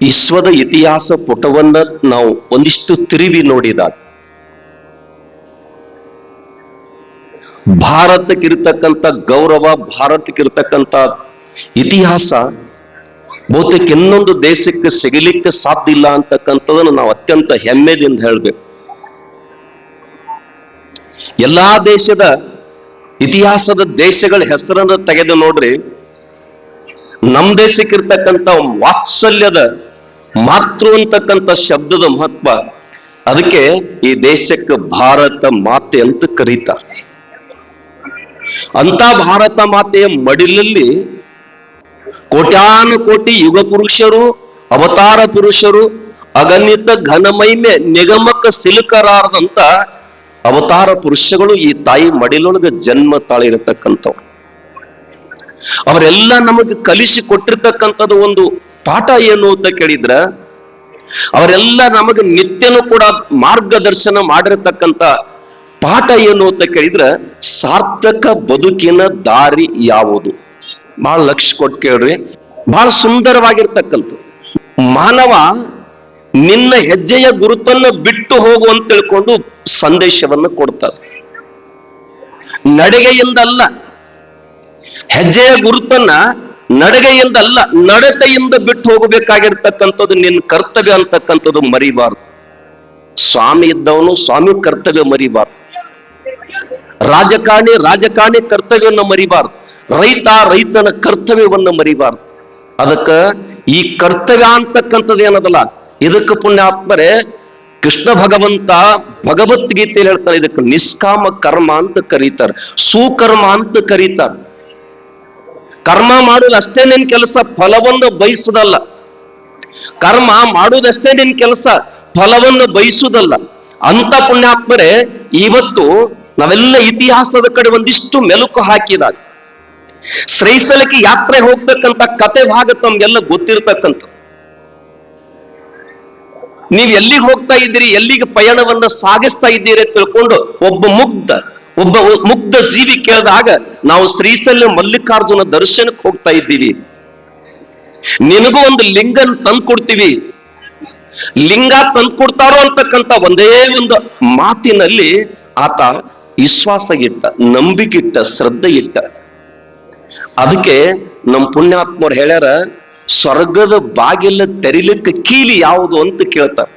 ವಿಶ್ವದ ಇತಿಹಾಸ ಪುಟವನ್ನ ನಾವು ಒಂದಿಷ್ಟು ತಿರುವಿ ನೋಡಿದಾಗ, ಭಾರತಕ್ಕಿರ್ತಕ್ಕಂಥ ಗೌರವ, ಭಾರತಕ್ಕಿರ್ತಕ್ಕಂಥ ಇತಿಹಾಸ ಬಹುತೇಕ ಇನ್ನೊಂದು ದೇಶಕ್ಕೆ ಸಿಗಲಿಕ್ಕೆ ಸಾಧ್ಯ ಇಲ್ಲ ಅಂತಕ್ಕಂಥದನ್ನು ನಾವು ಅತ್ಯಂತ ಹೆಮ್ಮೆದಿಂದ ಹೇಳಬೇಕು. ಎಲ್ಲಾ ದೇಶದ ಇತಿಹಾಸದ ದೇಶಗಳ ಹೆಸರನ್ನು ತೆಗೆದು ನೋಡ್ರಿ ನಮ್ ದೇಶಕ್ಕಿರ್ತಕ್ಕಂಥ ವಾತ್ಸಲ್ಯದ ಮಾತೃ ಅಂತಕ್ಕಂಥ ಶಬ್ದದ ಮಹತ್ವ ಅದಕ್ಕೆ ಈ ದೇಶಕ್ಕೆ ಭಾರತ ಮಾತೆ ಅಂತ ಕರೀತಾರೆ. ಅಂತ ಭಾರತ ಮಾತೆಯ ಮಡಿಲಲ್ಲಿ ಕೋಟ್ಯಾನು ಕೋಟಿ ಯುಗ ಪುರುಷರು, ಅವತಾರ ಪುರುಷರು ಅಗಣಿತ ಘನಮೈಮೆ ನಿಗಮಕ್ಕ ಸಿಲುಕರಾರದಂತ ಅವತಾರ ಪುರುಷಗಳು ಈ ತಾಯಿ ಮಡಿಲೊಳಗೆ ಜನ್ಮ ತಾಳಿರತಕ್ಕಂಥವ್ರು. ಅವರೆಲ್ಲ ನಮಗೆ ಕಲಿಸಿ ಕೊಟ್ಟಿರ್ತಕ್ಕಂಥದ್ದು ಒಂದು ಪಾಠ ಏನು ಅಂತ ಕೇಳಿದ್ರ, ಅವರೆಲ್ಲ ನಮಗೆ ನಿತ್ಯನೂ ಕೂಡ ಮಾರ್ಗದರ್ಶನ ಮಾಡಿರತಕ್ಕಂತ ಪಾಠ ಏನು ಅಂತ ಕೇಳಿದ್ರ, ಸಾರ್ಥಕ ಬದುಕಿನ ದಾರಿ ಯಾವುದು? ಬಹಳ ಲಕ್ಷ ಕೊಟ್ಟು ಕೇಳ್ರಿ. ಬಹಳ ಸುಂದರವಾಗಿರ್ತಕ್ಕಂಥ ಮಾನವ ನಿನ್ನ ಹೆಜ್ಜೆಯ ಗುರುತನ್ನ ಬಿಟ್ಟು ಹೋಗು ಅಂತ ತಿಳ್ಕೊಂಡು ಸಂದೇಶವನ್ನು ಕೊಡ್ತಾರೆ. ನಡಿಗೆಯಿಂದಲ್ಲ. ಹೆಜ್ಜೆಯ ಗುರುತನ್ನ ನಡಿಗೆಯಿಂದಲ್ಲ, ನಡತೆಯಿಂದ ಬಿಟ್ಟು ಹೋಗಬೇಕಾಗಿರ್ತಕ್ಕಂಥದ್ದು ನಿನ್ನ ಕರ್ತವ್ಯ ಅಂತಕ್ಕಂಥದ್ದು ಮರಿಬಾರ್ದು. ಸ್ವಾಮಿ ಇದ್ದವನು ಸ್ವಾಮಿ ಕರ್ತವ್ಯ ಮರಿಬಾರ್ದು. ರಾಜಕಾರಣಿ ರಾಜಕಾರಣಿ ಕರ್ತವ್ಯವನ್ನು ಮರಿಬಾರ್ದು. ರೈತ ರೈತನ ಕರ್ತವ್ಯವನ್ನು ಮರಿಬಾರ್ದು. ಅದಕ್ಕ ಈ ಕರ್ತವ್ಯ ಅಂತಕ್ಕಂಥದ್ದು ಏನದಲ್ಲ, ಇದಕ್ಕೆ ಪುಣ್ಯಾತ್ಮರೆ ಕೃಷ್ಣ ಭಗವಂತ ಭಗವದ್ಗೀತೆಯಲ್ಲಿ ಹೇಳ್ತಾರೆ, ಇದಕ್ಕೆ ನಿಷ್ಕಾಮ ಕರ್ಮ ಅಂತ ಕರೀತಾರೆ. ಸುಕರ್ಮ ಅಂತ ಕರೀತಾರೆ. ಕರ್ಮ ಮಾಡುವುದಷ್ಟೇ ನಿನ್ ಕೆಲಸ ಫಲವನ್ನು ಬಯಸುದಲ್ಲ. ಕರ್ಮ ಮಾಡುವುದಷ್ಟೇ ನಿನ್ ಕೆಲಸ, ಫಲವನ್ನು ಬಯಸುವುದಲ್ಲ ಅಂತ ಪುಣ್ಯಾತ್ಮರೆ, ಇವತ್ತು ನಾವೆಲ್ಲ ಇತಿಹಾಸದ ಕಡೆ ಒಂದಿಷ್ಟು ಮೆಲುಕು ಹಾಕಿದಾಗ ಶ್ರೈಸಲಕ್ಕೆ ಯಾತ್ರೆ ಹೋಗ್ತಕ್ಕಂಥ ಕತೆ ಭಾಗ ತಮ್ಗೆಲ್ಲ ಗೊತ್ತಿರ್ತಕ್ಕಂಥ ನೀವ್ ಎಲ್ಲಿಗೆ ಹೋಗ್ತಾ ಇದ್ದೀರಿ, ಎಲ್ಲಿಗೆ ಪಯಣವನ್ನ ಸಾಗಿಸ್ತಾ ಇದ್ದೀರಿ ತಿಳ್ಕೊಂಡು ಒಬ್ಬ ಮುಗ್ಧ ಒಬ್ಬ ಮುಗ್ಧ ಜೀವಿ ಕೇಳಿದಾಗ ನಾವು ಶ್ರೀಶಲ್ಯ ಮಲ್ಲಿಕಾರ್ಜುನ ದರ್ಶನಕ್ಕೆ ಹೋಗ್ತಾ ಇದ್ದೀವಿ. ನಿನಗೂ ಒಂದು ಲಿಂಗನ್ ತಂದು ಕೊಡ್ತೀವಿ ಲಿಂಗ ತಂದು ಕೊಡ್ತಾರೋ ಅಂತಕ್ಕಂಥ ಒಂದೇ ಒಂದು ಮಾತಿನಲ್ಲಿ ಆತ ವಿಶ್ವಾಸ ಇಟ್ಟ, ನಂಬಿಕೆ ಇಟ್ಟ, ಶ್ರದ್ಧೆ ಇಟ್ಟ. ಅದಕ್ಕೆ ನಮ್ಮ ಪುಣ್ಯಾತ್ಮರು ಹೇಳ್ಯಾರ, ಸ್ವರ್ಗದ ಬಾಗಿಲ ತೆರಿಲಿಕ್ಕೆ ಕೀಲಿ ಯಾವುದು ಅಂತ ಕೇಳ್ತಾರೆ.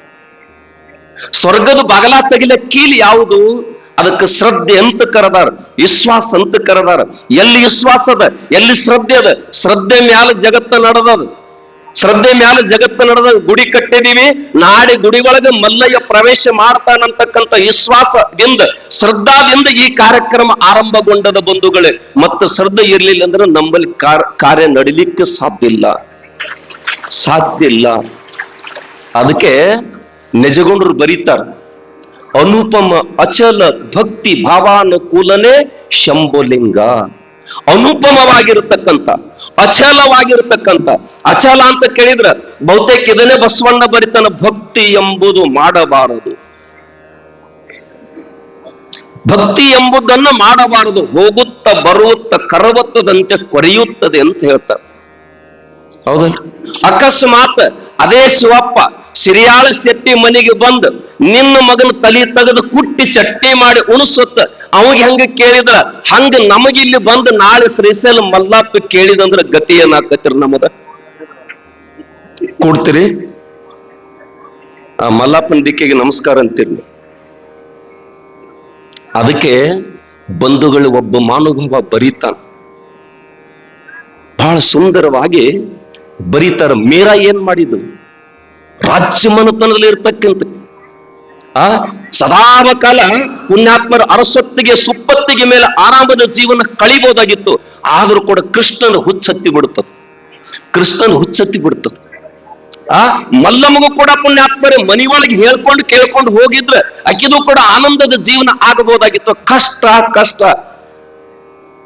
ಸ್ವರ್ಗದ ಬಾಗಲ ತೆಗಿಲ ಕೀಲಿ ಯಾವುದು? ಅದಕ್ಕೆ ಶ್ರದ್ಧೆ ಅಂತ ಕರೆದಾರ, ವಿಶ್ವಾಸ ಅಂತ ಕರೆದಾರ. ಎಲ್ಲಿ ವಿಶ್ವಾಸ ಅದ, ಎಲ್ಲಿ ಶ್ರದ್ಧೆ ಅದ? ಶ್ರದ್ಧೆ ಮ್ಯಾಲ ಜಗತ್ತ ನಡೆದದ. ಶ್ರದ್ಧೆ ಮ್ಯಾಲ ಜಗತ್ತ ನಡೆದ ಗುಡಿ ಕಟ್ಟಿದೀವಿ, ನಾಡಿ ಗುಡಿ ಒಳಗೆ ಮಲ್ಲಯ್ಯ ಪ್ರವೇಶ ಮಾಡ್ತಾನಂತಕ್ಕಂಥ ವಿಶ್ವಾಸದಿಂದ, ಶ್ರದ್ಧಾದಿಂದ ಈ ಕಾರ್ಯಕ್ರಮ ಆರಂಭಗೊಂಡದ ಬಂಧುಗಳೇ, ಮತ್ತೆ ಶ್ರದ್ಧೆ ಇರಲಿಲ್ಲ ಅಂದ್ರೆ ನಮ್ಮಲ್ಲಿ ಕಾರ್- ಕಾರ್ಯ ನಡಿಲಿಕ್ಕೆ ಸಾಧ್ಯ ಇಲ್ಲ. ಸಾಧ್ಯ ಇಲ್ಲ. ಅದಕ್ಕೆ ನಿಜಗೊಂಡ್ರು ಬರೀತಾರ. ಅನುಪಮ ಅಚಲ ಭಕ್ತಿ ಭಾವಾನುಕೂಲನೆ ಶಂಭುಲಿಂಗ. ಅನುಪಮವಾಗಿರತಕ್ಕಂಥ, ಅಚಲವಾಗಿರತಕ್ಕಂಥ, ಅಚಲ ಅಂತ ಕೇಳಿದ್ರ ಬಹುತೇಕ ಇದನ್ನೇ ಬಸವಣ್ಣ ಬರಿತಾನ ಭಕ್ತಿ ಎಂಬುದು ಮಾಡಬಾರದು. ಭಕ್ತಿ ಎಂಬುದನ್ನ ಮಾಡಬಾರದು, ಹೋಗುತ್ತ ಬರುತ್ತ ಕರವತ್ತದಂತೆ ಕೊರೆಯುತ್ತದೆ ಅಂತ ಹೇಳ್ತಾರೆ. ಹೌದಲ್ಲ ಅಕಸ್ಮಾತ್ ಅದೇ ಶಿವಪ್ಪ ಸಿರಿಯಾಳ ಶೆಟ್ಟಿ ಮನೆಗೆ ಬಂದು ನಿನ್ನ ಮಗನ ತಲಿ ತೆಗೆದು ಕುಟ್ಟಿ ಚಟ್ನಿ ಮಾಡಿ ಉಣಿಸುತ್ತ ಅವಾಗ ಹೆಂಗ ಕೇಳಿದ ಹಂಗ ನಮಗಿಲ್ಲಿ ಬಂದು ನಾಳೆ ಶ್ರೀಶೈಲ ಮಲ್ಲಪ್ಪ ಕೇಳಿದಂದ್ರ ಗತಿ ಏನಾಕತ್ರಿ ನಮದ ಕೊಡ್ತೀರಿ? ಆ ಮಲ್ಲಪ್ಪನ ದಿಕ್ಕಿಗೆ ನಮಸ್ಕಾರ ಅಂತೀರಿ ಅದಕ್ಕೆ ಬಂಧುಗಳು ಒಬ್ಬ ಮಾನುಭಾವ ಬರೀತಾನ. ಬಹಳ ಸುಂದರವಾಗಿ ಬರೀತಾರ. ಮೇರಾ ಏನ್ ಮಾಡಿದ್ರು ರಾಜ್ಯ ಮನತನದಲ್ಲಿ ಇರ್ತಕ್ಕಂಥ ಆ? ಸದಾವ ಕಾಲ ಪುಣ್ಯಾತ್ಮರ ಅರಸೊತ್ತಿಗೆ ಸುಪ್ಪತ್ತಿಗೆ ಮೇಲೆ ಆರಾಮದ ಜೀವನ ಕಳಿಬಹುದಾಗಿತ್ತು ಆದರೂ ಕೂಡ ಕೃಷ್ಣನ ಹುಚ್ಚತ್ತಿ ಬಿಡುತ್ತದೆ. ಕೃಷ್ಣನ ಹುಚ್ಚತ್ತಿ ಬಿಡುತ್ತದೆ. ಆ? ಮಲ್ಲಮ್ಮಗೂ ಕೂಡ ಪುಣ್ಯಾತ್ಮರ ಮನಿ ಒಳಗೆ ಹೇಳ್ಕೊಂಡು ಕೇಳ್ಕೊಂಡು ಹೋಗಿದ್ರೆ ಅಕ್ಕಿದು ಕೂಡ ಆನಂದದ ಜೀವನ ಆಗಬಹುದಾಗಿತ್ತು. ಕಷ್ಟ ಕಷ್ಟ.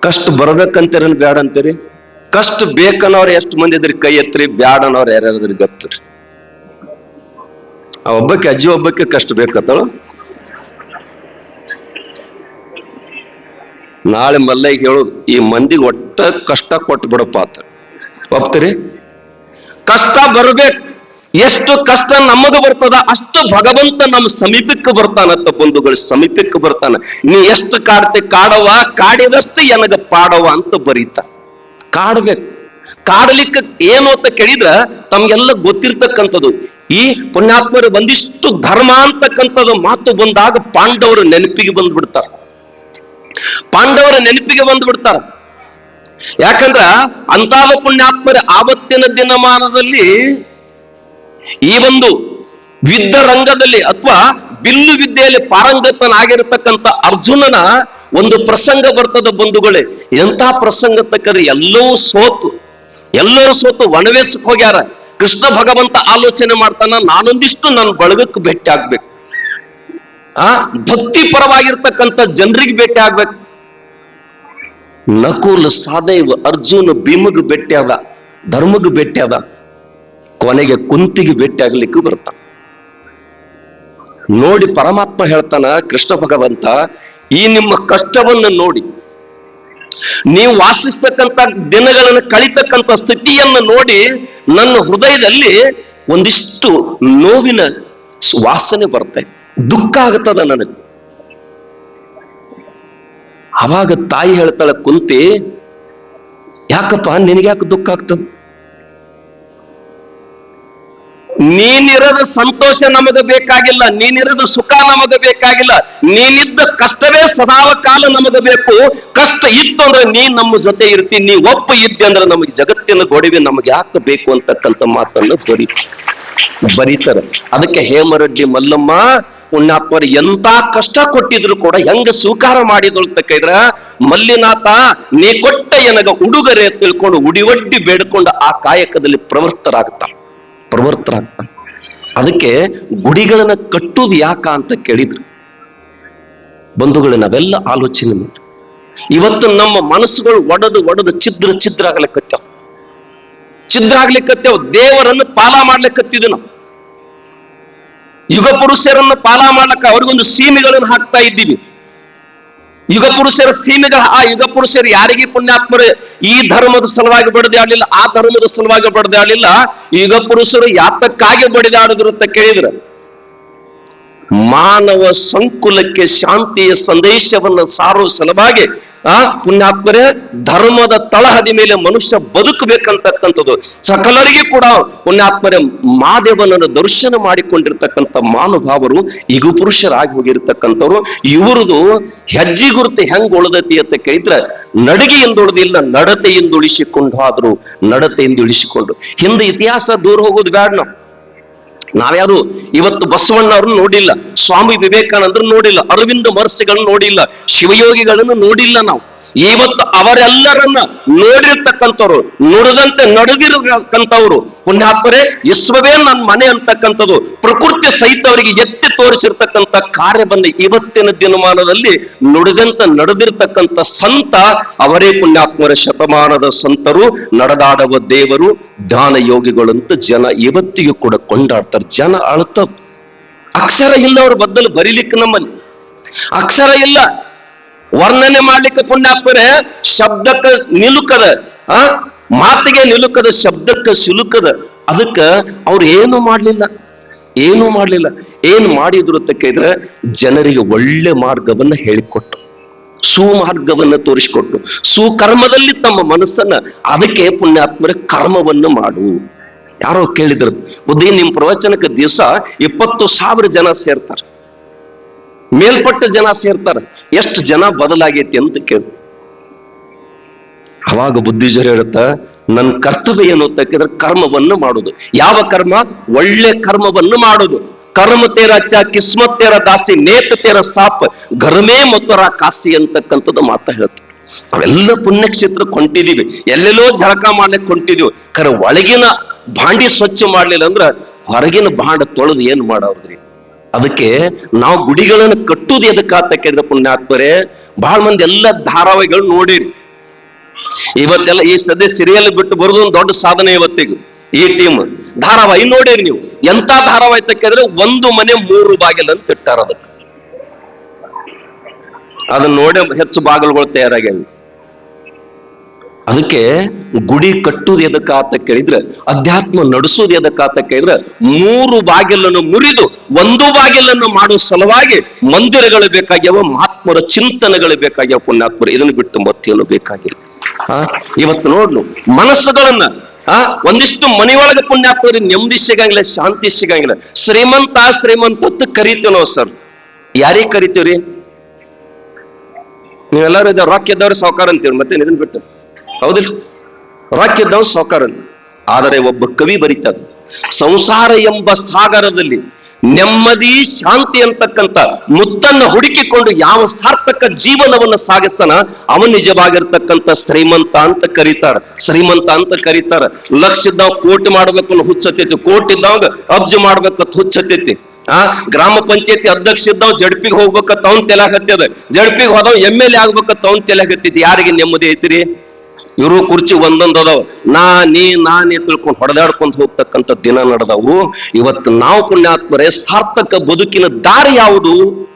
ಕಷ್ಟ ಬರ್ಬೇಕಂತೀರ ಬೇಡ ಅಂತೀರಿ? ಕಷ್ಟ ಬೇಕನ್ನೋರು ಎಷ್ಟು ಮಂದಿ ಇದ್ರಿ? ಕೈ ಎತ್ತರಿ ಬ್ಯಾಡ ಅನ್ನೋರು ಯಾರ್ಯಾರದ್ರಿ ಗತ್ತರಿ ಆ ಒಬ್ಬಕ್ಕೆ ಅಜ್ಜಿ, ಒಬ್ಬಕ್ಕೆ ಕಷ್ಟ ಬೇಕತ್ತಳು. ನಾಳೆ ಮಲ್ಲೈ ಹೇಳೋದು, ಈ ಮಂದಿಗೆ ಒಟ್ಟ ಕಷ್ಟ ಕೊಟ್ಟು ಬಿಡಪ್ಪ ಅಂತ ಒಪ್ತೀರಿ? ಕಷ್ಟ ಬರ್ಬೇಕು. ಎಷ್ಟು ಕಷ್ಟ ನಮಗ ಬರ್ತದ, ಅಷ್ಟು ಭಗವಂತ ನಮ್ಮ ಸಮೀಪಕ್ಕೆ ಬರ್ತಾನತ್ತ ಬಂಧುಗಳು, ಸಮೀಪಕ್ಕೆ ಬರ್ತಾನ. ನೀ ಎಷ್ಟು ಕಾಡ್ತಿ ಕಾಡವ ಕಾಡಿದಷ್ಟು ಎನಗ ಪಾಡವ ಅಂತ ಬರೀತ. ಕಾಡ್ಬೇಕು. ಕಾಡಲಿಕ್ಕೆ ಏನು ಅಂತ ಕೇಳಿದ್ರ ತಮ್ಗೆಲ್ಲ ಗೊತ್ತಿರ್ತಕ್ಕಂಥದ್ದು. ಈ ಪುಣ್ಯಾತ್ಮರು ಒಂದಿಷ್ಟು ಧರ್ಮ ಅಂತಕ್ಕಂಥದ್ದು ಮಾತು ಬಂದಾಗ ಪಾಂಡವರು ನೆನಪಿಗೆ ಬಂದ್ಬಿಡ್ತಾರ. ಪಾಂಡವರ ನೆನಪಿಗೆ ಬಂದ್ಬಿಡ್ತಾರ. ಯಾಕಂದ್ರ ಅಂತಾವ ಪುಣ್ಯಾತ್ಮರ ಆವತ್ತಿನ ದಿನಮಾನದಲ್ಲಿ ಈ ಒಂದು ವಿದ್ಯರಂಗದಲ್ಲಿ ರಂಗದಲ್ಲಿ ಅಥವಾ ಬಿಲ್ಲು ವಿದ್ಯೆಯಲ್ಲಿ ಪಾರಂಗತನಾಗಿರತಕ್ಕಂಥ ಅರ್ಜುನನ ಒಂದು ಪ್ರಸಂಗ ಬರ್ತದ ಬಂಧುಗಳೇ ಎಂಥ ಪ್ರಸಂಗ ತಕ್ಕದ್ರೆ ಎಲ್ಲವೂ ಸೋತು, ಎಲ್ಲರೂ ಸೋತು ವನವೇಶಕ್ಕೆ ಹೋಗ್ಯಾರ. ಕೃಷ್ಣ ಭಗವಂತ ಆಲೋಚನೆ ಮಾಡ್ತಾನ, ನಾನೊಂದಿಷ್ಟು ನನ್ನ ಬಳಗಕ್ಕೆ ಭೇಟಿ ಆಗ್ಬೇಕು. ಆ, ಭಕ್ತಿ ಪರವಾಗಿರ್ತಕ್ಕಂಥ ಜನರಿಗೆ ಭೇಟಿ ಆಗ್ಬೇಕು. ನಕುಲ್ ಸಾದೈವ್ ಅರ್ಜುನ ಭೀಮಗ್ ಭೇಟಿ ಅದ ಧರ್ಮಗ್ ಭೇಟಿ ಅದ ಕೊನೆಗೆ ಕುಂತಿಗೆ ಭೇಟಿ ಆಗ್ಲಿಕ್ಕೂ ಬರ್ತಾನ. ನೋಡಿ ಪರಮಾತ್ಮ ಹೇಳ್ತಾನ, ಕೃಷ್ಣ ಭಗವಂತ ಈ ನಿಮ್ಮ ಕಷ್ಟವನ್ನು ನೋಡಿ. ನೀವು ವಾಸಿಸ್ತಕ್ಕಂಥ ದಿನಗಳನ್ನು ಕಳಿತಕ್ಕಂಥ ಸ್ಥಿತಿಯನ್ನು ನೋಡಿ ನನ್ನ ಹೃದಯದಲ್ಲಿ ಒಂದಿಷ್ಟು ನೋವಿನ ವಾಸನೆ ಬರುತ್ತೆ ದುಃಖ ಆಗ್ತದ ನನಗೆ. ಅವಾಗ ತಾಯಿ ಹೇಳ್ತಾಳೆ, ಕುಂತಿ, ಯಾಕಪ್ಪ ನಿನಗ್ಯಾಕೆ ದುಃಖ ಆಗ್ತದ? ನೀನಿರದ ಸಂತೋಷ ನಮಗ ಬೇಕಾಗಿಲ್ಲ, ನೀನಿರದ ಸುಖ ನಮಗ ಬೇಕಾಗಿಲ್ಲ, ನೀನಿದ್ದ ಕಷ್ಟವೇ ಸದಾವ ಕಾಲ ನಮಗ ಬೇಕು. ಕಷ್ಟ ಇತ್ತು ಅಂದ್ರೆ ನೀ ನಮ್ಮ ಜೊತೆ ಇರ್ತಿ, ನೀ ಒಪ್ಪ ಇದ್ದೆ ಅಂದ್ರೆ ನಮಗೆ ಜಗತ್ತಿನ ಗೊಡವೆ ನಮಗೆ ಯಾಕೆ ಬೇಕು ಅಂತಕ್ಕಂಥ ಮಾತನ್ನು ಬರಿ ಬರೀತಾರೆ. ಅದಕ್ಕೆ ಹೇಮರೆಡ್ಡಿ ಮಲ್ಲಮ್ಮ ಪುಣ್ಯಾತ್ಮರು ಎಂತ ಕಷ್ಟ ಕೊಟ್ಟಿದ್ರು ಕೂಡ ಹೆಂಗ ಸ್ವೀಕಾರ ಮಾಡಿದ್ರು ಅಂತ ಕೇಳಿದ್ರ, ಮಲ್ಲಿನಾಥ, ನೀ ಕೊಟ್ಟ ಎನಗ ಉಡುಗೊರೆ ತಿಳ್ಕೊಂಡು ಉಡಿವಡ್ಡಿ ಬೇಡ್ಕೊಂಡು ಆ ಕಾಯಕದಲ್ಲಿ ಪ್ರವೃತ್ತರಾಗ್ತಾನೆ ಪ್ರವೃತ್ತರಾಗ್ತಾನೆ ಅದಕ್ಕೆ ಗುಡಿಗಳನ್ನ ಕಟ್ಟೋದು ಯಾಕ ಅಂತ ಕೇಳಿದ್ರು. ಬಂಧುಗಳು, ನಾವೆಲ್ಲ ಆಲೋಚನೆ ಮಾಡಿ ಇವತ್ತು ನಮ್ಮ ಮನಸ್ಸುಗಳು ಒಡೆದು ಒಡೆದು ಛಿದ್ರ ಛಿದ್ರ ಆಗ್ಲಿಕ್ಕತ್ತೇವ ಛಿದ್ರ ಆಗ್ಲಿಕ್ಕತ್ತೇವ ದೇವರನ್ನು ಪಾಲ ಮಾಡ್ಲಿಕ್ಕತ್ತಿದ್ವಿ ನಾವು. ಯುಗ ಪುರುಷರನ್ನು ಪಾಲ ಮಾಡ್ಲಕ್ಕ ಅವ್ರಿಗೊಂದು ಸೀಮೆಗಳನ್ನು ಹಾಕ್ತಾ ಇದ್ದೀವಿ. ಯುಗ ಪುರುಷರ ಸೀಮೆಗಳ, ಆ ಯುಗ ಪುರುಷರು ಯಾರಿಗೆ ಪುಣ್ಯಾತ್ಮರು? ಈ ಧರ್ಮದ ಸಲುವಾಗಿ ಬಡಿದಾಡಲಿಲ್ಲ ಆ ಧರ್ಮದ ಸಲುವಾಗಿ ಬಡಿದಾಡಲಿಲ್ಲ ಯುಗ ಪುರುಷರು ಯಾತಕ್ಕಾಗಿ ಬಡಿದಾಡಿದ್ರು ಅಂತ ಕೇಳಿದ್ರು? ಮಾನವ ಸಂಕುಲಕ್ಕೆ ಶಾಂತಿಯ ಸಂದೇಶವನ್ನು ಸಾರುವ ಸಲುವಾಗಿ ಆ ಪುಣ್ಯಾತ್ಮರೇ ಧರ್ಮದ ತಳಹದಿ ಮೇಲೆ ಮನುಷ್ಯ ಬದುಕಬೇಕಂತಕ್ಕಂಥದ್ದು. ಸಕಲರಿಗೆ ಕೂಡ ಪುಣ್ಯಾತ್ಮರೇ ಮಾದೇವನನ್ನು ದರ್ಶನ ಮಾಡಿಕೊಂಡಿರ್ತಕ್ಕಂಥ ಮಾನುಭಾವರು ಇಗು ಪುರುಷರಾಗಿ ಹೋಗಿರ್ತಕ್ಕಂಥವ್ರು. ಇವರದು ಹೆಜ್ಜೆ ಗುರುತು ಹೆಂಗ್ ಉಳದತಿ ಅಂತ ಕೇಳಿದ್ರೆ ನಡಿಗೆಯಿಂದ ಉಳಿದಿಲ್ಲ ನಡತೆಯಿಂದ ಉಳಿಸಿಕೊಂಡು ಆದ್ರು ನಡತೆಯಿಂದ ಉಳಿಸಿಕೊಂಡು ಹಿಂದೆ ಇತಿಹಾಸ ದೂರ ಹೋಗೋದು ಬ್ಯಾಡ್ನ ನಾವ್ಯಾರು ಇವತ್ತು ಬಸವಣ್ಣ ಅವ್ರನ್ನ ನೋಡಿಲ್ಲ, ಸ್ವಾಮಿ ವಿವೇಕಾನಂದರು ನೋಡಿಲ್ಲ, ಅರವಿಂದ ಮಹರ್ಷಿಗಳನ್ನ ನೋಡಿಲ್ಲ, ಶಿವಯೋಗಿಗಳನ್ನು ನೋಡಿಲ್ಲ ನಾವು. ಇವತ್ತು ಅವರೆಲ್ಲರನ್ನ ನೋಡಿರ್ತಕ್ಕಂಥವ್ರು, ನುಡಿದಂತೆ ನಡೆದಿರತಕ್ಕಂಥವ್ರು, ಪುಣ್ಯಾತ್ಮರೇ ವಿಶ್ವವೇ ನನ್ನ ಮನೆ ಅಂತಕ್ಕಂಥದ್ದು, ಪ್ರಕೃತಿ ಸಹಿತ ಅವರಿಗೆ ಎತ್ತಿ ತೋರಿಸಿರ್ತಕ್ಕಂಥ ಕಾರ್ಯವನ್ನು ಇವತ್ತಿನ ದಿನಮಾನದಲ್ಲಿ ನುಡಿದಂತ ನಡೆದಿರ್ತಕ್ಕಂಥ ಸಂತ ಅವರೇ ಪುಣ್ಯಾತ್ಮರ ಶತಮಾನದ ಸಂತರು, ನಡೆದಾಡುವ ದೇವರು ದಾನ ಯೋಗಿಗಳಂತ ಜನ ಇವತ್ತಿಗೂ ಕೂಡ ಕೊಂಡಾಡ್ತಾರೆ. ಜನ ಅಳ್ತ ಅಕ್ಷರ ಇಲ್ಲ ಅವ್ರ ಬದಲು ಬರೀಲಿಕ್ಕೆ ನಮ್ಮಲ್ಲಿ. ಅಕ್ಷರ ಇಲ್ಲ. ವರ್ಣನೆ ಮಾಡ್ಲಿಕ್ಕೆ ಪುಣ್ಯಾತ್ಮರ, ಶಬ್ದಕ್ಕೆ ನಿಲುಕದ, ಆ, ಮಾತಿಗೆ ನಿಲುಕದ, ಶಬ್ದಕ್ಕೆ ಸಿಲುಕದ, ಅದಕ್ಕ ಅವ್ರು ಏನು ಮಾಡ್ಲಿಲ್ಲ. ಏನು ಮಾಡಲಿಲ್ಲ. ಏನ್ ಮಾಡಿದ್ರು ಅಂತ ಕೇಳಿದ್ರೆ ಜನರಿಗೆ ಒಳ್ಳೆ ಮಾರ್ಗವನ್ನ ಹೇಳಿಕೊಟ್ಟು ಸುಮಾರ್ಗವನ್ನ ತೋರಿಸಿಕೊಟ್ಟು ಸುಕರ್ಮದಲ್ಲಿ ತಮ್ಮ ಮನಸ್ಸನ್ನ ಅದಕ್ಕೆ ಪುಣ್ಯಾತ್ಮರ ಕರ್ಮವನ್ನು ಮಾಡು. ಯಾರೋ ಕೇಳಿದ್ರು, ಬುದ್ಧಿ, ನಿಮ್ ಪ್ರವಚನಕ್ಕೆ ದಿವಸ ಇಪ್ಪತ್ತು ಸಾವಿರ ಜನ ಸೇರ್ತಾರೆ. ಮೇಲ್ಪಟ್ಟ ಜನ ಸೇರ್ತಾರೆ. ಎಷ್ಟು ಜನ ಬದಲಾಗೈತಿ ಅಂತ ಕೇಳಿ. ಅವಾಗ ಬುದ್ಧಿಜರು ಹೇಳುತ್ತ ನನ್ನ ಕರ್ತವ್ಯ ಏನು ತಕ್ಕಿದ್ರೆ ಕರ್ಮವನ್ನು ಮಾಡುದು. ಯಾವ ಕರ್ಮ? ಒಳ್ಳೆ ಕರ್ಮವನ್ನು ಮಾಡುದು. ಕರ್ಮ ತೇರ ಅಚ್ಚ ಕಿಸ್ಮತ್ ತೇರ ದಾಸಿ, ನೇತ ತೇರ ಸಾಪ್, ಘರ್ಮೇ ಮತ್ತರ ಕಾಸಿ ಅಂತಕ್ಕಂಥದ್ದು ಮಾತ ಹೇಳ್ತಾರೆ. ನಾವೆಲ್ಲ ಪುಣ್ಯಕ್ಷೇತ್ರ ಕೊಂಟಿದೀವಿ. ಎಲ್ಲೆಲ್ಲೋ ಜಳಕ ಮಾಡ್ಲಿಕ್ಕೆ ಹೊಂಟಿದೀವಿ ಕರೆ ಒಳಗಿನ ಭಾಂಡಿ ಸ್ವಚ್ಛ ಮಾಡ್ಲಿಲ್ಲ ಅಂದ್ರ ಹೊರಗಿನ ಭಾಂಡ ತೊಳೆದು ಏನ್ ಮಾಡೋದ್ರಿ? ಅದಕ್ಕೆ ನಾವು ಗುಡಿಗಳನ್ನು ಕಟ್ಟುದು ಎದಕ್ಕ ಅಂತ ಕೇಳಿದ್ರೆ ಪುಣ್ಯಾತ್ಮರೇ ಬಹಳ ಮಂದಿ ಎಲ್ಲ ಧಾರಾವಾಹಿಗಳು ನೋಡಿರಿ. ಇವತ್ತೆಲ್ಲ ಈ ಸದ್ಯ ಸಿರಿಯಲ್ ಬಿಟ್ಟು ಬರೋದು ಒಂದು ದೊಡ್ಡ ಸಾಧನೆ ಇವತ್ತಿಗೂ. ಈ ಟೀಮ್ ಧಾರಾವಾಹಿ ನೋಡಿರಿ ನೀವು. ಎಂತ ಧಾರಾವಾಹಿ ತಕ್ಕಿದ್ರೆ ಒಂದು ಮನೆ ಮೂರು ಬಾಗಿಲು ಅಂತ ಇಟ್ಟಾರ ಅದಕ್ಕೆ. ಅದನ್ನ ನೋಡಿ ಹೆಚ್ಚು ಬಾಗಿಲುಗಳು ತಯಾರಾಗ್ಯಾವ. ಅದಕ್ಕೆ ಗುಡಿ ಕಟ್ಟುವುದು ಎದಕ್ಕ ಅಂತ ಕೇಳಿದ್ರೆ ಅಧ್ಯಾತ್ಮ ನಡೆಸುವುದು ಎದಕ್ಕ ಅಂತ ಕೇಳಿದ್ರೆ ಮೂರು ಬಾಗಿಲನ್ನು ಮುರಿದು ಒಂದು ಬಾಗಿಲನ್ನು ಮಾಡುವ ಸಲುವಾಗಿ ಮಂದಿರಗಳು ಬೇಕಾಗ್ಯಾವ ಮಹಾತ್ಮರ ಚಿಂತನೆಗಳು ಬೇಕಾಗ್ಯಾವ ಪುಣ್ಯಾತ್ಮರು. ಇದನ್ನು ಬಿಟ್ಟು ಮತ್ತೇನು ಬೇಕಾಗಿಲ್ಲ. ಆ, ಇವತ್ತು ನೋಡ್ಲು ಮನಸ್ಸುಗಳನ್ನ ಆ ಒಂದಿಷ್ಟು ಮನೆಯೊಳಗೆ ಪುಣ್ಯಾತ್ಮರಿ ನೆಮ್ಮದಿ ಸಿಗಂಗಿಲ್ಲ ಶಾಂತಿ ಸಿಗಂಗಿಲ್ಲ. ಶ್ರೀಮಂತ ಶ್ರೀಮಂತ ಅಂತ ಕರಿತೀವಿ ನಾವು ಸರ್. ಯಾರಿಗೆ ಕರಿತೀವ್ರಿ? ನೀವೆಲ್ಲರೂ ಇದ್ದಾವ ರೊಕ್ಕ ಸಾವುಕಾರ ಅಂತೀವಿ ಮತ್ತೆ ಇದನ್ನ ಬಿಟ್ಟು. ಹೌದಿಲ್ಲ? ರೊಕ್ಕ ಸಾವುಕಾರ ಆದರೆ ಒಬ್ಬ ಕವಿ ಬರೀತದ ಸಂಸಾರ ಎಂಬ ಸಾಗರದಲ್ಲಿ ನೆಮ್ಮದಿ, ಶಾಂತಿ ಅಂತಕ್ಕಂಥ ಮುತ್ತನ್ನ ಹುಡುಕಿಕೊಂಡು ಯಾವ ಸಾರ್ಥಕ ಜೀವನವನ್ನು ಸಾಗಿಸ್ತಾನ ಅವನು ನಿಜವಾಗಿರ್ತಕ್ಕಂಥ ಶ್ರೀಮಂತ ಅಂತ ಕರೀತಾರ ಶ್ರೀಮಂತ ಅಂತ ಕರೀತಾರ ಲಕ್ಷ ಇದ್ದಾವ ಕೋಟಿ ಮಾಡ್ಬೇಕು ಅನ್ನೋ ಹುಚ್ಚತೈತಿ ಕೋಟಿ ಇದ್ದಾವಾಗ ಅಬ್ಜ ಮಾಡ್ಬೇಕಂತ ಹುಚ್ಚತೈತಿ ಆ, ಗ್ರಾಮ ಪಂಚಾಯತಿ ಅಧ್ಯಕ್ಷ ಇದ್ದಾವ್ ಜಡ್ಪಿಗೆ ಹೋಗ್ಬೇಕ ಅವ್ನ್ ತೆಲಾಗತ್ತದ ಜಡ್ಪಿಗೆ ಹೋದವ್ ಎಂ ಎಲ್ ಎ ಆಗ್ಬೇಕ ಅವ್ನ್ ತೆಲಾಗತ್ತಿದ್ ಯಾರಿಗೆ ನೆಮ್ಮದಿ ಐತಿರಿ? ಇವರು ಕುರ್ಚಿ ಒಂದೊಂದು ಅದಾವ. ನಾ, ನೀ ನಾನೇ ತಿಳ್ಕೊಂಡು ಹೊಡೆದಾಡ್ಕೊಂತ ಹೋಗ್ತಕ್ಕಂಥ ದಿನ ನಡೆದವು. ಇವತ್ತು ನಾವು ಪುಣ್ಯಾತ್ಮರೇ ಸಾರ್ಥಕ ಬದುಕಿನ ದಾರಿ ಯಾವುದು?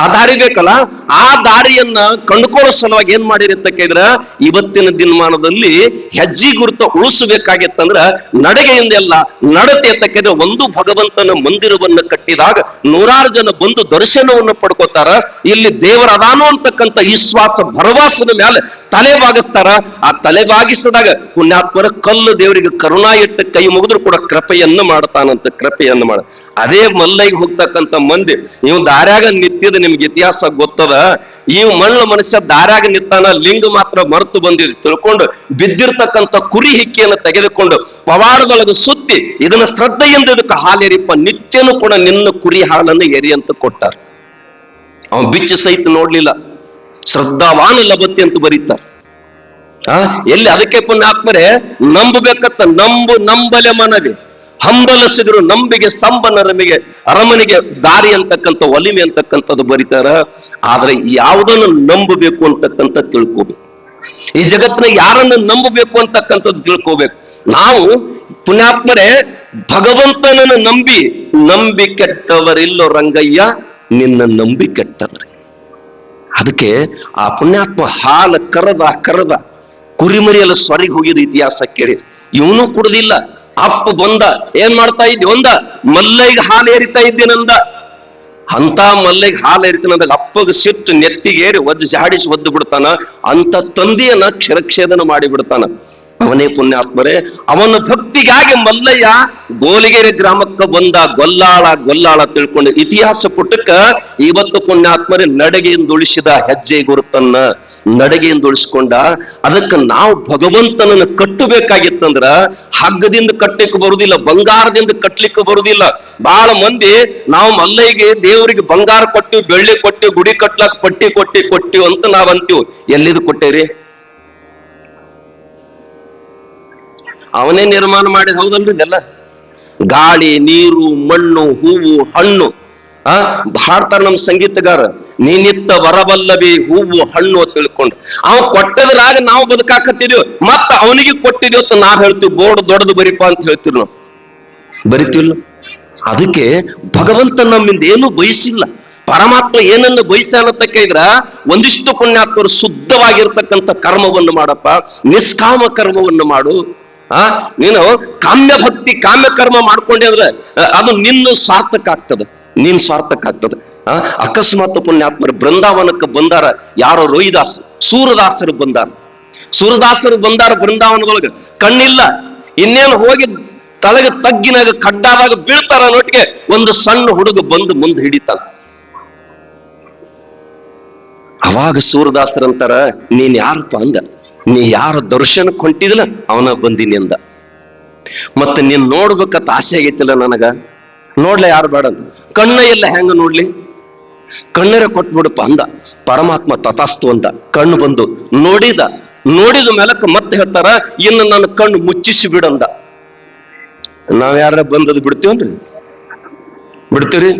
ಆ ದಾರಿ ಬೇಕಲ್ಲ? ಆ ದಾರಿಯನ್ನ ಕಂಡುಕೊಳ್ಳೋ ಸಲುವಾಗಿ ಏನ್ ಮಾಡಿರಿ ಅಂತ ಕೇಳಿದ್ರ, ಇವತ್ತಿನ ದಿನಮಾನದಲ್ಲಿ ಹೆಜ್ಜಿ ಗುರುತ ಉಳಿಸಬೇಕಾಗಿತ್ತಂದ್ರ ನಡಗೆಯಿಂದ ಎಲ್ಲ ನಡತೆ ಅಂತ ಕೇಳಿದ್ರೆ ಒಂದು ಭಗವಂತನ ಮಂದಿರವನ್ನ ಕಟ್ಟಿದಾಗ ನೂರಾರು ಜನ ಬಂದು ದರ್ಶನವನ್ನು ಪಡ್ಕೋತಾರ. ಇಲ್ಲಿ ದೇವರ ಅದಾನು ಅಂತಕ್ಕಂಥ ವಿಶ್ವಾಸ ಭರವಸದ ಮೇಲೆ ತಲೆ ಬಾಗಿಸ್ತಾರ. ಆ ತಲೆ ಬಾಗಿಸಿದಾಗ ಪುಣ್ಯಾತ್ಮರ ಕಲ್ಲು ದೇವರಿಗೆ ಕರುಣಾ ಇಟ್ಟು ಕೈ ಮುಗಿದ್ರು ಕೂಡ ಕೃಪೆಯನ್ನು ಮಾಡ್ತಾನಂತ ಕೃಪೆಯನ್ನು ಮಾಡ. ಅದೇ ಮಲ್ಲೈಗೆ ಹೋಗ್ತಕ್ಕಂಥ ಮಂದಿ ನೀವು ದಾರ್ಯಾಗ ನಿಂತಿದ ನಿಮ್ಗೆ ಇತಿಹಾಸ ಗೊತ್ತದ? ಈ ಮಣ್ಣು ಮನುಷ್ಯ ದಾರಾಗ ನಿಂತಾನ ಲಿಂಗ ಮಾತ್ರ ಮರೆತು ಬಂದಿದೆ. ತಿಳ್ಕೊಂಡು ಬಿದ್ದಿರ್ತಕ್ಕಂಥ ಕುರಿ ಹಿಕ್ಕಿಯನ್ನು ತೆಗೆದುಕೊಂಡು ಪವಾಡದೊಳಗೆ ಸುತ್ತಿ ಇದನ್ನ ಶ್ರದ್ಧೆಯಿಂದ ಇದಕ್ಕೆ ಹಾಲೇರಿಪ್ಪ ನಿತ್ಯನೂ ಕೂಡ ನಿನ್ನ ಕುರಿ ಹಾಲನ್ನು ಎರಿ ಅಂತ ಕೊಟ್ಟಾರ. ಅವ ಬಿಚ್ಚು ಸಹಿತ ನೋಡ್ಲಿಲ್ಲ. ಶ್ರದ್ಧಾವಾನ ಲಭತೆ ಅಂತ ಬರೀತಾರೆ. ಆ, ಎಲ್ಲಿ ಅದಕ್ಕೆ ಪುಣ್ಯಾತ್ಮರೆ, ನಂಬಬೇಕತ್ತ, ನಂಬು, ನಂಬಲೆ ಮನವಿ. ಹಂಬಲಸಿದ್ರು ನಂಬಿಗೆ ಸಂಬನರಮಿಗೆ ಅರಮನೆಗೆ ದಾರಿ ಅಂತಕ್ಕಂಥ, ಒಲಿಮೆ ಅಂತಕ್ಕಂಥದ್ದು ಬರೀತಾರ. ಆದ್ರೆ ಯಾವುದನ್ನು ನಂಬಬೇಕು ಅಂತಕ್ಕಂಥ ತಿಳ್ಕೋಬೇಕು. ಈ ಜಗತ್ತಿನ ಯಾರನ್ನು ನಂಬಬೇಕು ಅಂತಕ್ಕಂಥದ್ದು ತಿಳ್ಕೋಬೇಕು. ನಾವು ಪುಣ್ಯಾತ್ಮರೇ, ಭಗವಂತನನ್ನು ನಂಬಿ ನಂಬಿ ಕೆಟ್ಟವರಿಲ್ಲೋ ರಂಗಯ್ಯ, ನಿನ್ನ ನಂಬಿ ಕೆಟ್ಟವರೇ. ಅದಕ್ಕೆ ಆ ಪುಣ್ಯಾತ್ಮ ಹಾಲ ಕರದ ಕರದ ಕುರಿಮರಿಯಲ್ಲ ಸ್ವರಿಗೆ ಹೋಗಿದ ಇತಿಹಾಸ ಕೇಳಿ. ಇವನು ಕುಡ್ದಿಲ್ಲ. ಅಪ್ಪ ಬಂದ, ಏನ್ ಮಾಡ್ತಾ ಇದ್ದಿ? ಒಂದ, ಮಲ್ಲೈಗೆ ಹಾಲು ಏರಿತಾ ಇದ್ದೀನಂದ ಅಂತ ಮಲ್ಲಿಗೆ ಹಾಲು ಏರಿತೀನಂದಾಗ ಅಪ್ಪಗ ಸಿಟ್ಟು ನೆತ್ತಿಗೇರಿ ಒದ್ದು ಜಾಡಿಸಿ ಒದ್ದು ಬಿಡ್ತಾನ. ಅಂತ ತಂದೆಯನ್ನ ಕ್ಷರಕ್ಷೇದನ ಮಾಡಿ ಬಿಡ್ತಾನ ಅವನೇ ಪುಣ್ಯಾತ್ಮರೇ. ಅವನ ಭಕ್ತಿಗಾಗಿ ಮಲ್ಲಯ್ಯ ಗೋಲಿಗೆರೆ ಗ್ರಾಮಕ್ಕೆ ಬಂದ ಗೊಲ್ಲಾಳ ಗೊಲ್ಲಾಳ ತಿಳ್ಕೊಂಡು ಇತಿಹಾಸ ಪುಟಕ್ಕ ಇವತ್ತು ಪುಣ್ಯಾತ್ಮರೇ ನಡಗೆಯಿಂದ ಉಳಿಸಿದ ಹೆಜ್ಜೆ ಗುರುತನ್ನ ನಡಗೆಯಿಂದ ಉಳಿಸ್ಕೊಂಡ ಅದಕ್ಕೆ ನಾವು ಭಗವಂತನನ್ನ ಕಟ್ಟಬೇಕಾಗಿತ್ತಂದ್ರ ಹಗ್ಗದಿಂದ ಕಟ್ಟಲಿಕ್ಕೆ ಬರುದಿಲ್ಲ, ಬಂಗಾರದಿಂದ ಕಟ್ಟಲಿಕ್ಕೆ ಬರುದಿಲ್ಲ. ಬಹಳ ಮಂದಿ ನಾವು ಮಲ್ಲಯ್ಯಗೆ ದೇವರಿಗೆ ಬಂಗಾರ ಕೊಟ್ಟು ಬೆಳ್ಳಿ ಕೊಟ್ಟು ಗುಡಿ ಕಟ್ಲಕ್ ಪಟ್ಟಿ ಕೊಟ್ಟಿ ಕೊಟ್ಟಿವಿ ಅಂತ ನಾವ್ ಅಂತೀವಿ ಎಲ್ಲಿದು ಕೊಟ್ಟೇರಿ? ಅವನೇ ನಿರ್ಮಾಣ ಮಾಡಿದ ಹೌದಲ್ರಿ ಇದೆಲ್ಲ? ಗಾಳಿ, ನೀರು, ಮಣ್ಣು, ಹೂವು, ಹಣ್ಣು. ಆ, ಭಾರತ ನಮ್ಮ ಸಂಗೀತಗಾರ. ನೀನಿತ್ತ ವರಬಲ್ಲವಿ ಹೂವು, ಹಣ್ಣು ಅಂತ ತಿಳ್ಕೊಂಡು ಅವ ಕೊಟ್ಟದ್ರಾಗ ನಾವು ಬದುಕಾಕತ್ತಿದೀವಿ. ಮತ್ತ ಅವನಿಗೆ ಕೊಟ್ಟಿದೀವಿ ಅಂತ ನಾವ್ ಹೇಳ್ತೀವಿ. ಬೋರ್ಡ್ ದೊಡ್ಡದು ಬರಿಪ ಅಂತ ಹೇಳ್ತೀವಿ ನಾವು. ಬರಿತಿಲ್ಲ ಅದಕ್ಕೆ ಭಗವಂತ ನಮ್ಮಿಂದ ಏನು ಬಯಸಿಲ್ಲ. ಪರಮಾತ್ಮ ಏನನ್ನು ಬಯಸಾನಂತ ಕೇಳಿದ್ರ ಒಂದಿಷ್ಟು ಪುಣ್ಯಾತ್ಮರು ಶುದ್ಧವಾಗಿರ್ತಕ್ಕಂಥ ಕರ್ಮವನ್ನು ಮಾಡಪ್ಪ, ನಿಷ್ಕಾಮ ಕರ್ಮವನ್ನು ಮಾಡು. ಆ? ನೀನು ಕಾಮ್ಯ ಭಕ್ತಿ, ಕಾಮ್ಯ ಕರ್ಮ ಮಾಡ್ಕೊಂಡೆ ಅಂದ್ರೆ ಅದು ನಿನ್ನ ಸಾರ್ಥಕ ಆಗ್ತದ. ನಿನ್ ಸಾರ್ಥಕ ಆಗ್ತದ. ಆ? ಅಕಸ್ಮಾತ್ ಪುಣ್ಯಾತ್ಮರು ಬೃಂದಾವನಕ್ಕೆ ಬಂದಾರ. ಯಾರೋ ರೋಹಿದಾಸ್, ಸೂರದಾಸರು ಬಂದಾರ. ಸೂರದಾಸರು ಬಂದಾರ ಬೃಂದಾವನದೊಳಗೆ. ಕಣ್ಣಿಲ್ಲ. ಇನ್ನೇನು ಹೋಗಿ ತಲೆಗೆ ತಗ್ಗಿನಾಗ ಕಡ್ಡಾದಾಗ ಬೀಳ್ತಾರ ನೋಟಿಗೆ ಒಂದು ಸಣ್ಣ ಹುಡುಗ ಬಂದು ಮುಂದೆ ಹಿಡಿತಾನ ಅವಾಗ ಸೂರದಾಸರಂತಾರ, ನೀನ್ ಯಾರಪ್ಪ ಅಂದ? ನೀ ಯಾರ ದರ್ಶನ ಹೊಂಟಿದಿಲ್ಲ ಅವನ ಬಂದಿನಿ ಅಂದ ಮತ್ತೆ ನೀನ್ ನೋಡ್ಬೇಕಂತ ಆಸೆ ಆಗೈತಿಲ್ಲ ನನಗ. ನೋಡ್ಲ ಯಾರು ಬೇಡ ಕಣ್ಣ ಎಲ್ಲ ಹೆಂಗ ನೋಡ್ಲಿ? ಕಣ್ಣರ ಕೊಟ್ಬಿಡಪ್ಪ ಅಂದ. ಪರಮಾತ್ಮ ತಥಾಸ್ತು ಅಂದ. ಕಣ್ಣು ಬಂದು ನೋಡಿದ. ನೋಡಿದ ಮೇಲಕ್ಕ ಮತ್ತೆ ಹೇಳ್ತಾರ, ಇನ್ನು ನನ್ನ ಕಣ್ಣು ಮುಚ್ಚಿಸಿ ಬಿಡಂದ ನಾವ್ ಯಾರ ಬಂದದ್ ಬಿಡ್ತೀವನ್ರಿ? ಬಿಡ್ತೀರಿ